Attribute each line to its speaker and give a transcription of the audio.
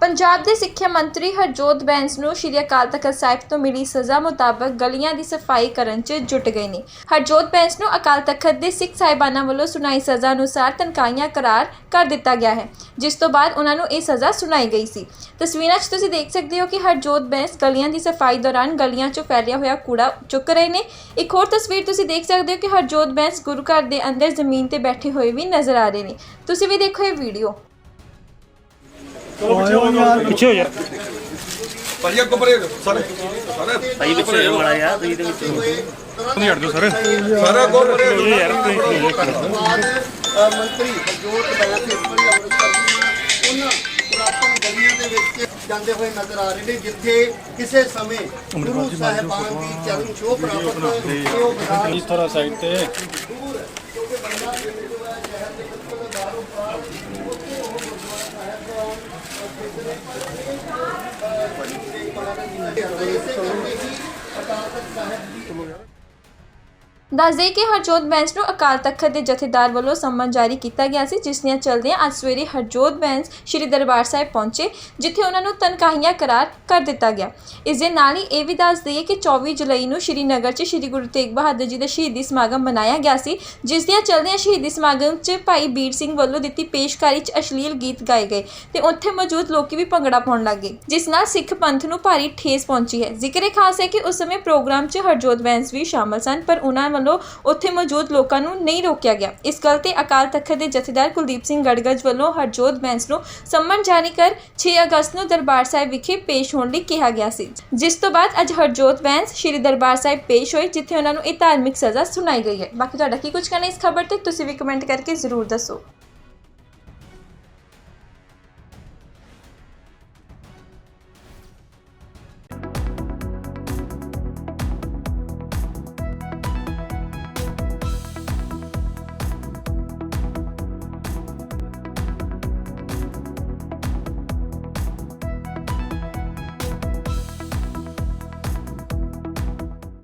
Speaker 1: ਪੰਜਾਬ ਦੇ ਸਿੱਖਿਆ ਮੰਤਰੀ ਹਰਜੋਤ ਬੈਂਸ ਨੂੰ ਸ਼੍ਰੀ ਅਕਾਲ ਤਖਤ ਸਾਹਿਬ ਤੋਂ ਮਿਲੀ ਸਜ਼ਾ ਮੁਤਾਬਕ ਗਲੀਆਂ ਦੀ ਸਫ਼ਾਈ ਕਰਨ 'ਚ ਜੁਟ ਗਏ ਨੇ। ਹਰਜੋਤ ਬੈਂਸ ਨੂੰ ਅਕਾਲ ਤਖਤ ਦੇ ਸਿੱਖ ਸਾਹਿਬਾਨਾਂ ਵੱਲੋਂ ਸੁਣਾਈ ਸਜ਼ਾ ਅਨੁਸਾਰ ਤਨਖਾਹੀਆਂ ਕਰਾਰ ਕਰ ਦਿੱਤਾ ਗਿਆ ਹੈ, ਜਿਸ ਤੋਂ ਬਾਅਦ ਉਹਨਾਂ ਨੂੰ ਇਹ ਸਜ਼ਾ ਸੁਣਾਈ ਗਈ ਸੀ। ਤਸਵੀਰਾਂ 'ਚ ਤੁਸੀਂ ਦੇਖ ਸਕਦੇ ਹੋ ਕਿ ਹਰਜੋਤ ਬੈਂਸ ਗਲੀਆਂ ਦੀ ਸਫ਼ਾਈ ਦੌਰਾਨ ਗਲੀਆਂ 'ਚੋਂ ਫੈਲਿਆ ਹੋਇਆ ਕੂੜਾ ਚੁੱਕ ਰਹੇ ਨੇ। ਇੱਕ ਹੋਰ ਤਸਵੀਰ ਤੁਸੀਂ ਦੇਖ ਸਕਦੇ ਹੋ ਕਿ ਹਰਜੋਤ ਬੈਂਸ ਗੁਰੂ ਘਰ ਦੇ ਅੰਦਰ ਜ਼ਮੀਨ ਤੇ ਬੈਠੇ ਹੋਏ ਵੀ ਨਜ਼ਰ ਆ ਰਹੇ ਨੇ। ਤੁਸੀਂ ਵੀ ਦੇਖੋ ਇਹ ਵੀਡੀਓ।
Speaker 2: ਪਿੱਛੇ ਹੋ ਯਾਰ
Speaker 3: ਭਾਜੀ ਅੱਗੋਂ ਪਰੇ ਸਾਰੇ। ਸਾਰੇ
Speaker 4: ਭਾਈ ਪਿੱਛੇ ਹੋ ਮੜਾ ਯਾਰ ਤੁਸੀਂ ਤੇ ਵਿੱਚ
Speaker 2: ਨਹੀਂ ਹਟ ਜਾਓ ਸਰ।
Speaker 3: ਸਾਰੇ ਅੱਗੋਂ ਪਰੇ
Speaker 2: ਇਹ ਯਾਰ
Speaker 5: ਮੰਤਰੀ ਹਰਜੋਤ ਬੈਂਸ ਇਸ ਵਾਰੀ ਅੰਮ੍ਰਿਤਸਰ ਦੀ ਉਹਨਾਂ ਪੁਰਾਤਨ ਗਲੀਆਂ ਦੇ ਵਿੱਚ ਜਾਂਦੇ ਹੋਏ ਨਜ਼ਰ ਆ ਰਹੇ ਨੇ ਜਿੱਥੇ ਕਿਸੇ ਸਮੇਂ ਗੁਰੂ ਸਾਹਿਬਾਨ ਦੀ ਚਰਨ ਛੋਹ ਪ੍ਰਾਪਤ ਤੇ ਉਹ ਬਾਜ਼ਾਰ
Speaker 2: ਇਸ ਤਰ੍ਹਾਂ ਸਾਈਡ ਤੇ।
Speaker 1: तो ਦੱਸਦੇ ਕਿ ਹਰਜੋਤ ਬੈਂਸ ਨੂੰ ਅਕਾਲ ਤਖਤ ਦੇ ਜਥੇਦਾਰ ਵੱਲੋਂ ਸੰਮਨ ਜਾਰੀ ਕੀਤਾ ਗਿਆ ਸੀ, ਜਿਸ ਦੀਆਂ ਚਲਦਿਆਂ ਅੱਜ ਸਵੇਰੇ ਹਰਜੋਤ ਬੈਂਸ ਸ੍ਰੀ ਦਰਬਾਰ ਸਾਹਿਬ ਪਹੁੰਚੇ, ਜਿੱਥੇ ਉਹਨਾਂ ਨੂੰ ਤਨਖਾਹੀਆਂ ਕਰਾਰ ਕਰ ਦਿੱਤਾ ਗਿਆ। ਇਸ ਦੇ ਨਾਲ ਹੀ ਇਹ ਵੀ ਦੱਸ ਦਈਏ ਕਿ 24 ਜੁਲਾਈ ਨੂੰ ਸ੍ਰੀ ਨਗਰ 'ਚ ਸ੍ਰੀ ਗੁਰੂ ਤੇਗ ਬਹਾਦਰ ਜੀ ਦਾ ਸ਼ਹੀਦੀ ਸਮਾਗਮ ਮਨਾਇਆ ਗਿਆ ਸੀ, ਜਿਸ ਦੀਆਂ ਚਲਦਿਆਂ ਸ਼ਹੀਦੀ ਸਮਾਗਮ 'ਚ ਭਾਈ ਬੀਰ ਸਿੰਘ ਵੱਲੋਂ ਦਿੱਤੀ ਪੇਸ਼ਕਾਰੀ 'ਚ ਅਸ਼ਲੀਲ ਗੀਤ ਗਾਏ ਗਏ ਤੇ ਉੱਥੇ ਮੌਜੂਦ ਲੋਕੀ ਵੀ ਭੰਗੜਾ ਪਾਉਣ ਲੱਗੇ ਜਿਸ ਨਾਲ ਸਿੱਖ ਪੰਥ ਨੂੰ ਭਾਰੀ ਠੇਸ ਪਹੁੰਚੀ ਹੈ। ਜ਼ਿਕਰੇ ਖਾਸ ਹੈ ਕਿ ਉਸ ਸਮੇਂ ਪ੍ਰੋਗਰਾਮ 'ਚ ਹਰਜੋਤ ਬੈਂਸ ਵੀ ਸ਼ਾਮਲ ਸਨ, ਪਰ ਉਹਨਾਂ ਵੱਲੋਂ ਉੱਥੇ ਮੌਜੂਦ ਲੋਕਾਂ ਨੂੰ ਨਹੀਂ ਰੋਕਿਆ ਗਿਆ। ਇਸ ਗੱਲ ਤੇ ਅਕਾਲ ਤਖਤ ਦੇ ਜਥੇਦਾਰ ਕੁਲਦੀਪ ਸਿੰਘ ਗੜਗੜ ਵੱਲੋਂ ਹਰਜੋਤ ਬੈਂਸ ਨੂੰ ਸੰਮਨ ਜਾਰੀ ਕਰ 6 ਅਗਸਤ ਨੂੰ ਦਰਬਾਰ ਸਾਹਿਬ ਵਿਖੇ ਪੇਸ਼ ਹੋਣ ਲਈ ਕਿਹਾ ਗਿਆ ਸੀ। ਜਿਸ ਤੋਂ ਬਾਅਦ ਅੱਜ ਹਰਜੋਤ ਬੈਂਸ ਸ੍ਰੀ ਦਰਬਾਰ ਸਾਹਿਬ ਪੇਸ਼ ਹੋਏ, ਜਿੱਥੇ ਉਹਨਾਂ ਨੂੰ ਇਹ ਧਾਰਮਿਕ ਸਜ਼ਾ ਸੁਣਾਈ ਗਈ ਹੈ। ਬਾਕੀ ਤੁਹਾਡਾ ਕੀ ਕੁਝ ਕਹਿਣਾ ਇਸ ਖਬਰ ਤੇ, ਤੁਸੀਂ ਵੀ ਕਮੈਂਟ ਕਰਕੇ ਜ਼ਰੂਰ ਦੱਸੋ।